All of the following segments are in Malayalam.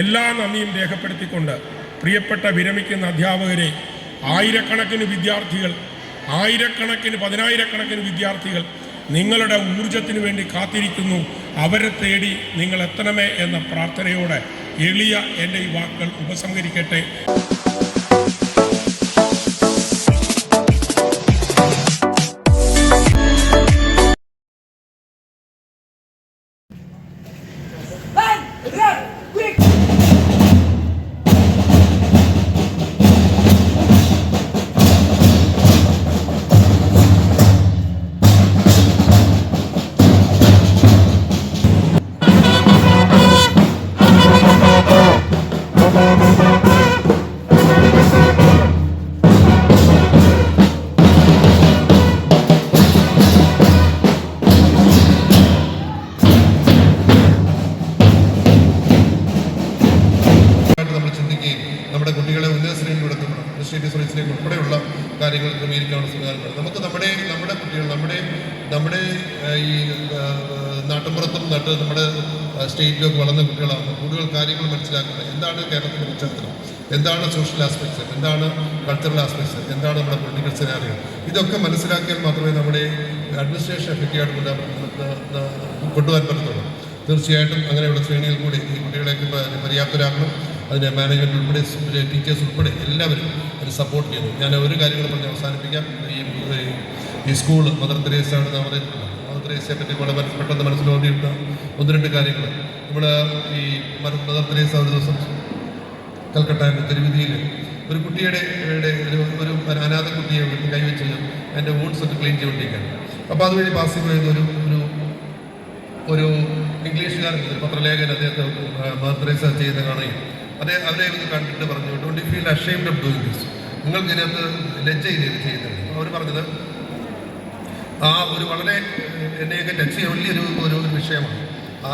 എല്ലാ നന്ദിയും രേഖപ്പെടുത്തിക്കൊണ്ട് പ്രിയപ്പെട്ട വിരമിക്കുന്ന അധ്യാപകരെ ആയിരക്കണക്കിന് വിദ്യാർത്ഥികൾ ആയിരക്കണക്കിന് പതിനായിരക്കണക്കിന് വിദ്യാർത്ഥികൾ നിങ്ങളുടെ ഊർജത്തിന് വേണ്ടി കാത്തിരിക്കുന്നു. അവരെ തേടി നിങ്ങൾ എത്തണമേ എന്ന പ്രാർത്ഥനയോടെ എളിയ എന്റെ ഈ വാക്കുകൾ ഉപസംഹരിക്കട്ടെ. അഡ്മിനിസ്ട്രേറ്റീവ് സർവീസിലേക്ക് ഉൾപ്പെടെയുള്ള കാര്യങ്ങൾ ക്രമീകരിക്കാനുള്ള സംവിധാനം നമുക്ക് നമ്മുടെ നമ്മുടെ കുട്ടികൾ നമ്മുടെ നമ്മുടെ ഈ നാട്ടുമ്പുറത്തും നട്ട് നമ്മുടെ സ്റ്റേറ്റിലൊക്കെ വളർന്ന കുട്ടികളാണ് കൂടുതൽ കാര്യങ്ങൾ മനസ്സിലാക്കുന്നത് എന്താണ് കേരളത്തിന്റെ പശ്ചാത്തലം എന്താണ് സോഷ്യൽ ആസ്പെക്ട്സ് എന്താണ് കൾച്ചറൽ ആസ്പെക്ട്സ് എന്താണ് നമ്മുടെ പൊളിറ്റിക്കൽ സിനാറിയോ ഇതൊക്കെ മനസ്സിലാക്കിയാൽ മാത്രമേ നമ്മുടെ അഡ്മിനിസ്ട്രേഷൻ എഫക്റ്റീവായിട്ട് കൊണ്ടുപോകാൻ പറ്റത്തുള്ളൂ. തീർച്ചയായിട്ടും അങ്ങനെയുള്ള ശ്രേണിയിൽ കൂടി ഈ കുട്ടികളെയൊക്കെ പര്യാപ്തരാക്കണം അതിന്റെ മാനേജ്മെന്റ് ഉൾപ്പെടെ ടീച്ചേഴ്സ് ഉൾപ്പെടെ എല്ലാവരും അത് സപ്പോർട്ട് ചെയ്തു. ഞാൻ ഒരു കാര്യങ്ങൾ പറഞ്ഞ് അവസാനിപ്പിക്കാം. ഈ ഈ- സ്കൂൾ മദർ തെരേസയാണ് നമ്മൾ മദർ തെരേസയെ പറ്റി വളരെ പെട്ടെന്ന് മനസ്സിൽ ഓടിയിരുന്ന ഒന്ന് രണ്ട് കാര്യങ്ങൾ. നമ്മൾ ഈ മദർ മദർ തെരേസ ഒരു ദിവസം കൽക്കട്ട തെരുവിധിയിൽ ഒരു കുട്ടിയുടെ യുടെ ഒരു ഒരു അനാഥ കുട്ടിയെ കൈവച്ച് അതിന്റെ വൂൺസ് ഒക്കെ ക്ലീൻ ചെയ്തുകൊണ്ടിരിക്കുകയാണ്. അപ്പോൾ അതുവഴി പാസിംഗ് ചെയ്ത ഒരു ഒരു ഒരു ഇംഗ്ലീഷുകാരൻ പത്രലേഖൻ അദ്ദേഹത്തെ അദ്ദേഹത്തെ തെരേസ ചെയ്യുന്ന കാണുകയും അതേ അവരെ ഇത് കണ്ടിട്ട് പറഞ്ഞു don't feel ashamed of doing this നിങ്ങൾക്ക് ഇതിനകത്ത് ലജ്ജ ചെയ്ത് ചെയ്യുന്നത്? അവർ പറഞ്ഞത് ആ ഒരു വളരെ എന്നെയൊക്കെ ടച്ച് ചെയ്യാൻ വലിയൊരു ഒരു വിഷയമാണ്.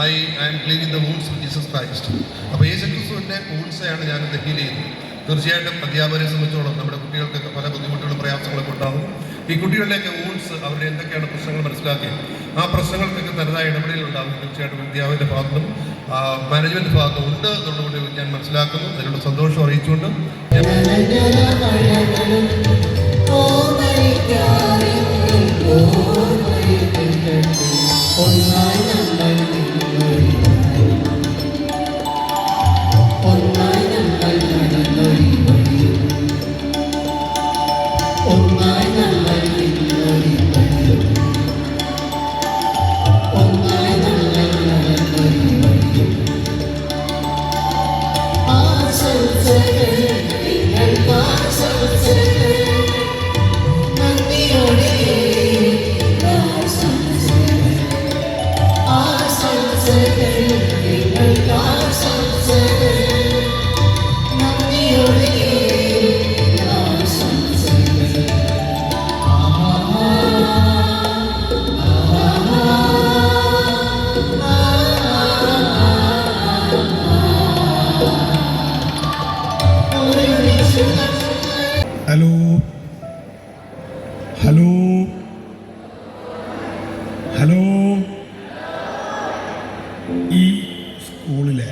I I am cleaning the wounds Jesus Christ അപ്പോൾ യേശു ക്രിസ്തുവിന്റെ വൂൺസെയാണ് ഇത് ഹീൽ ചെയ്യുന്നത്. തീർച്ചയായിട്ടും അധ്യാപകരെ സംബന്ധിച്ചോളം നമ്മുടെ കുട്ടികൾക്കൊക്കെ പല ബുദ്ധിമുട്ടുകളും പ്രയാസങ്ങളൊക്കെ ഉണ്ടാകും ഈ കുട്ടികളിലേക്ക് വൂൺസ് അവരുടെ എന്തൊക്കെയാണ് പ്രശ്നങ്ങൾ മനസ്സിലാക്കി ആ പ്രശ്നങ്ങൾക്കൊക്കെ തനതായ ഇടപെടലുണ്ടാകും തീർച്ചയായിട്ടും അധ്യാപകരുടെ ഭാഗത്തും മാനേജ്മെന്റ് ഭാഗത്ത് ഉണ്ട് എന്നുള്ളത് ഞാൻ മനസ്സിലാക്കുന്നു അതിനുള്ള സന്തോഷം അറിയിച്ചുകൊണ്ട് ഞാൻ Blessed സ്കൂളിലെ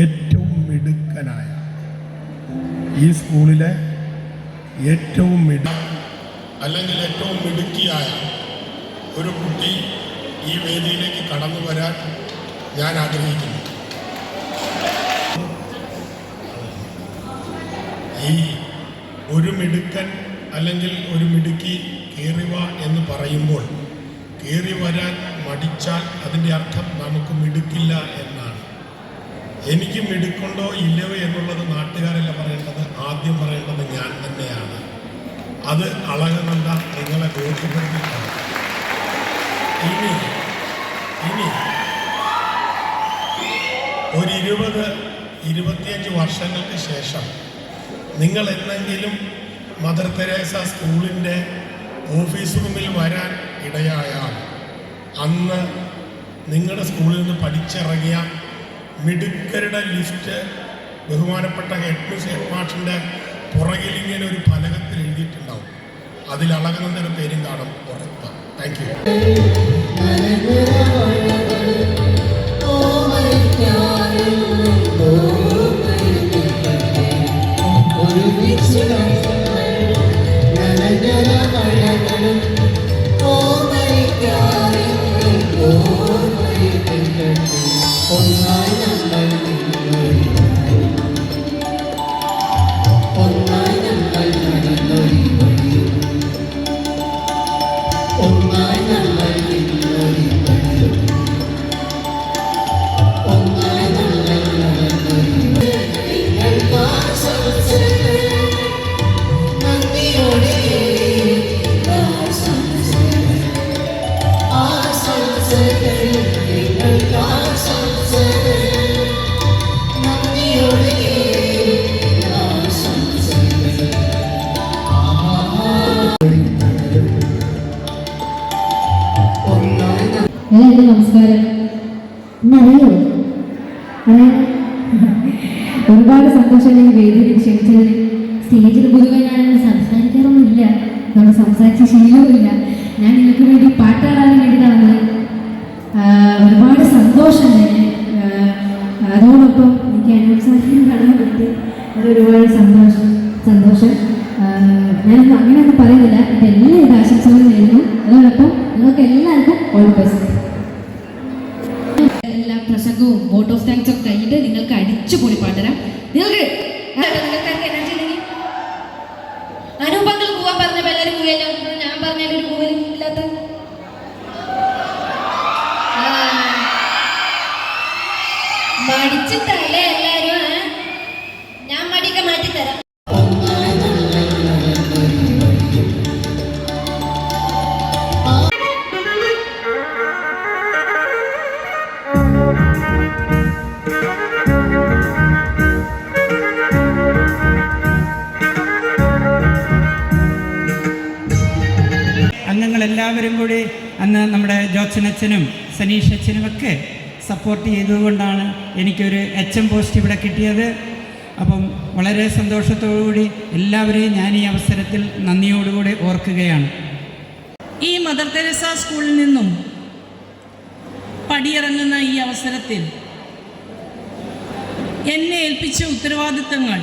ഏറ്റവും മിടുക്കനായ ഈ സ്കൂളിലെ ഏറ്റവും മിടു അല്ലെങ്കിൽ ഏറ്റവും മിടുക്കിയായ ഒരു കുട്ടി ഈ വേദിയിലേക്ക് കടന്നു വരാൻ ഞാൻ ആഗ്രഹിക്കുന്നു. ഈ ഒരു മിടുക്കൻ അല്ലെങ്കിൽ ഒരു മിടുക്കി കയറിവ എന്ന് പറയുമ്പോൾ കയറി വരാൻ മടിച്ചാൽ അതിന്റെ അർത്ഥം നമുക്ക് മിടുക്കില്ല എന്നാണ്. എനിക്ക് മിടുക്കുണ്ടോ ഇല്ലയോ എന്നുള്ളത് നാട്ടുകാരല്ല പറയേണ്ടത് ആദ്യം പറയേണ്ടത് ഞാൻ തന്നെയാണ്. അത് അളകനന്ദ നിങ്ങളെ ബോധ്യപ്പെടുത്തിയിട്ടാണ്. ഇനി ഇനി ഒരു ഇരുപത് ഇരുപത്തിയഞ്ച് വർഷങ്ങൾക്ക് ശേഷം നിങ്ങൾ എന്നെങ്കിലും മദർ തെരേസ സ്കൂളിന്റെ ഓഫീസ് റൂമിൽ വരാൻ ഇടയായാൽ അന്ന് നിങ്ങളുടെ സ്കൂളിൽ നിന്ന് പഠിച്ചിറങ്ങിയ മിടുക്കരുടെ ലിസ്റ്റ് ബഹുമാനപ്പെട്ട ഹെഡ് മിസ് ഹെഡ് മാഷിന്റെ പുറകിൽ ഇങ്ങനെ ഒരു ഫലകത്തിൽ എഴുതിയിട്ടുണ്ടാവും. അതിൽ അളകുന്നതിന് പേരും കാണും. ഉറപ്പ്. താങ്ക് യു ഒരു എല്ലാവർക്കും നമസ്കാരം. ഇന്നറിയോ അതായത് ഒരുപാട് സന്തോഷം ഞാൻ വേദിയിൽ ക്ഷണിച്ചതിന് സ്റ്റേജിൽ പൊതുവെ ഞാനങ്ങനെ സംസാരിക്കാറൊന്നുമില്ല. നമ്മൾ സംസാരിച്ച ശീലവുമില്ല. ഞാൻ നിങ്ങൾക്ക് വേണ്ടി പാട്ടാടാൻ വേണ്ടിയിട്ടാണ്. ഒരുപാട് സന്തോഷം അതോടൊപ്പം എനിക്ക് അനുസാരം കാണാൻ പറ്റി. അത് ഒരുപാട് സന്തോഷം. സന്തോഷം. ഞാൻ ഞാനൊന്നും ഇല്ലാത്ത മടിച്ചിട്ടല്ലേ? അന്ന് നമ്മുടെ ജോത്സനച്ഛനും സനീഷ് അച്ഛനും ഒക്കെ സപ്പോർട്ട് ചെയ്തതുകൊണ്ടാണ് എനിക്കൊരു എച്ച് എം പോസ്റ്റ് ഇവിടെ കിട്ടിയത്. അപ്പം വളരെ സന്തോഷത്തോടുകൂടി എല്ലാവരെയും ഞാൻ ഈ അവസരത്തിൽ നന്ദിയോടുകൂടി ഓർക്കുകയാണ്. ഈ മദർ തെരേസ സ്കൂളിൽ നിന്നും പടിയിറങ്ങുന്ന ഈ അവസരത്തിൽ എന്നെ ഏൽപ്പിച്ച ഉത്തരവാദിത്തങ്ങൾ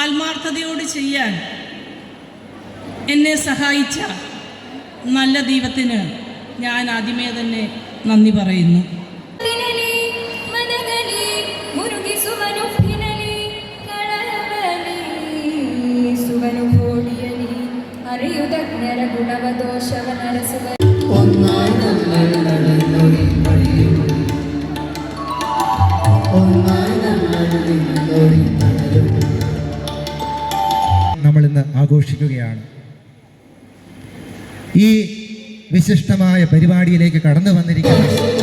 ആത്മാർത്ഥതയോട് ചെയ്യാൻ എന്നെ സഹായിച്ച നല്ല ദൈവത്തിന് ഞാൻ ആദ്യമേ തന്നെ നന്ദി പറയുന്നു. നമ്മളിന്ന് ആഘോഷിക്കുകയാണ്. ഈ വിശിഷ്ടമായ പരിപാടിയിലേക്ക് കടന്നു വന്നിരിക്കുന്ന.